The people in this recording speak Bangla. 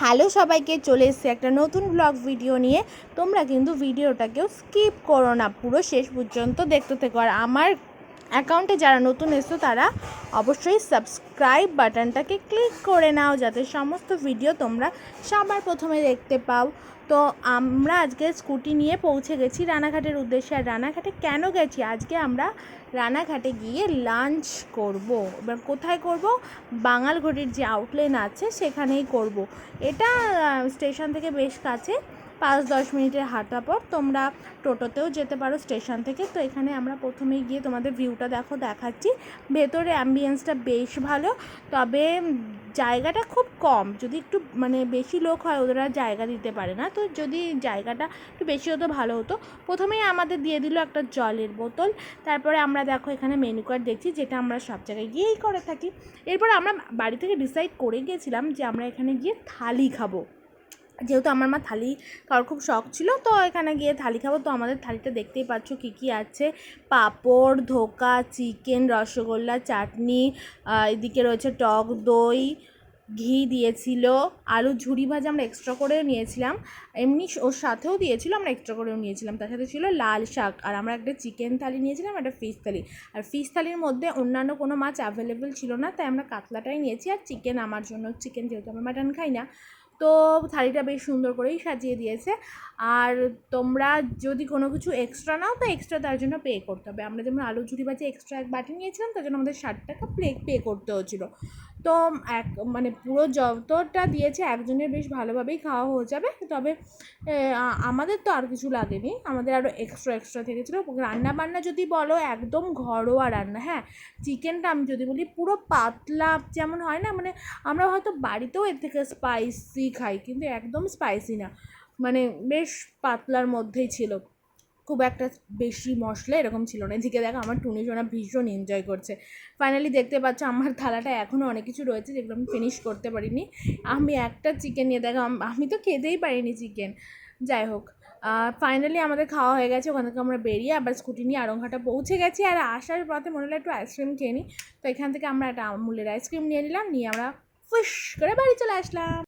হ্যালো সবাইকে চলে এসেছে একটা নতুন ব্লগ ভিডিও নিয়ে। তোমরা কিন্তু ভিডিওটাকেও স্কিপ করো না, পুরো শেষ পর্যন্ত দেখতে থেকো। আর আমার অ্যাকাউন্টে যারা নতুন এসছো, তারা অবশ্যই সাবস্ক্রাইব বাটনটাকে ক্লিক করে নাও, যাতে সমস্ত ভিডিও তোমরা সবার প্রথমে দেখতে পাও। তো আমরা আজকে স্কুটি নিয়ে পৌঁছে গেছি রানাঘাটের উদ্দেশ্যে। আর রানাঘাটে কেন গেছি? আজকে আমরা রানাঘাটে গিয়ে লাঞ্চ করব। এবার কোথায় করব? বাঙালঘটির যে আউটলেন আছে, সেখানেই করব। এটা স্টেশন থেকে বেশ কাছে। পাঁচ দশ মিনিটের হাঁটা পর তোমরা টোটোতেও যেতে পারো স্টেশন থেকে। তো এখানে আমরা প্রথমে গিয়ে তোমাদের ভিউটা দেখো, দেখাচ্ছি। ভেতরে অ্যাম্বিয়েন্সটা বেশ ভালো, তবে জায়গাটা খুব কম। যদি একটু মানে বেশি লোক হয় ওরা জায়গা দিতে পারে না। তো যদি জায়গাটা একটু বেশি হতো ভালো হতো। প্রথমেই আমাদের দিয়ে দিল একটা জলের বোতল। তারপরে আমরা দেখো এখানে মেনু কার্ড দেখছি, যেটা আমরা সব জায়গায় গিয়েই করে থাকি। এরপর আমরা বাড়ি থেকে ডিসাইড করে গিয়েছিলাম যে আমরা এখানে গিয়ে থালি খাব। যেহেতু আমার মা থালি খাওয়ার খুব শখ ছিল, তো এখানে গিয়ে থালি খাব। তো আমাদের থালিটা দেখতেই পাচ্ছ কী কী আছে। পাঁপড়, ধোকা, চিকেন, রসগোল্লা, চাটনি এদিকে রয়েছে টক দই, ঘি দিয়েছিল, আলু ঝুড়ি ভাজা আমরা এক্সট্রা করেও নিয়েছিলাম। এমনি ওর সাথেও দিয়েছিল, আমরা এক্সট্রা করেও নিয়েছিলাম। তার সাথে ছিল লাল শাক, আর আমরা একটা চিকেন থালি নিয়েছিলাম, একটা ফিশ থালি। আর ফিশ থালির মধ্যে অন্যান্য কোনো মাছ অ্যাভেলেবেল ছিল না, তাই আমরা কাতলাটাই নিয়েছি। আর চিকেন আমার জন্য চিকেন যেহেতু আমি মাটন খাই না তো থালিটা বেশ সুন্দর করেই সাজিয়ে দিয়েছে। আর তোমরা যদি কোনো কিছু এক্সট্রা নাও, তো এক্সট্রা তার জন্য পে করতে হবে। আমরা যেমন আলু ঝুড়ি বাজে এক্সট্রা এক বাটি নিয়েছিলাম, তার জন্য আমাদের ষাট টাকা প্লে পে করতে হচ্ছিল তো এক মানে পুরো যতটা দিয়েছে, একজনের বেশ ভালোভাবেই খাওয়া হয়ে যাবে। তবে আমাদের তো আর কিছু লাগেনি। আমাদের আরও এক্সট্রা এক্সট্রা থেকেছিলো রান্না বান্না যদি বলো, একদম ঘরোয়া রান্না হ্যাঁ? চিকেনটা আমি যদি বলি, পুরো পাতলা যেমন হয় না মানে আমরা হয়তো বাড়িতেও এর থেকে স্পাইসি খাই, কিন্তু একদম স্পাইসি না। মানে বেশ পাতলার মধ্যেই ছিল। খুব একটা বেশি মশলা এরকম ছিল না। এদিকে দেখো আমার টুনি সোনা ভীষণ এনজয় করছে। ফাইনালি দেখতে পাচ্ছ আমার থালাটা এখনও অনেক কিছু রয়েছে যেগুলো আমি ফিনিশ করতে পারিনি। আমি একটা চিকেন নিয়ে দেখো, আমি তো খেতেই পারিনি চিকেন যাই হোক ফাইনালি আমাদের খাওয়া হয়ে গেছে, ওখান থেকে আমরা বেরিয়ে আবার স্কুটি নিয়ে আরংঘাটা পৌঁছে গেছি। আর আসার পথে মনে হলো একটু আইসক্রিম খেয়ে নিই তো এখান থেকে আমরা একটা আমুলের আইসক্রিম নিয়ে নিলাম, নিয়ে আমরা ফুস করে বাড়ি চলে আসলাম।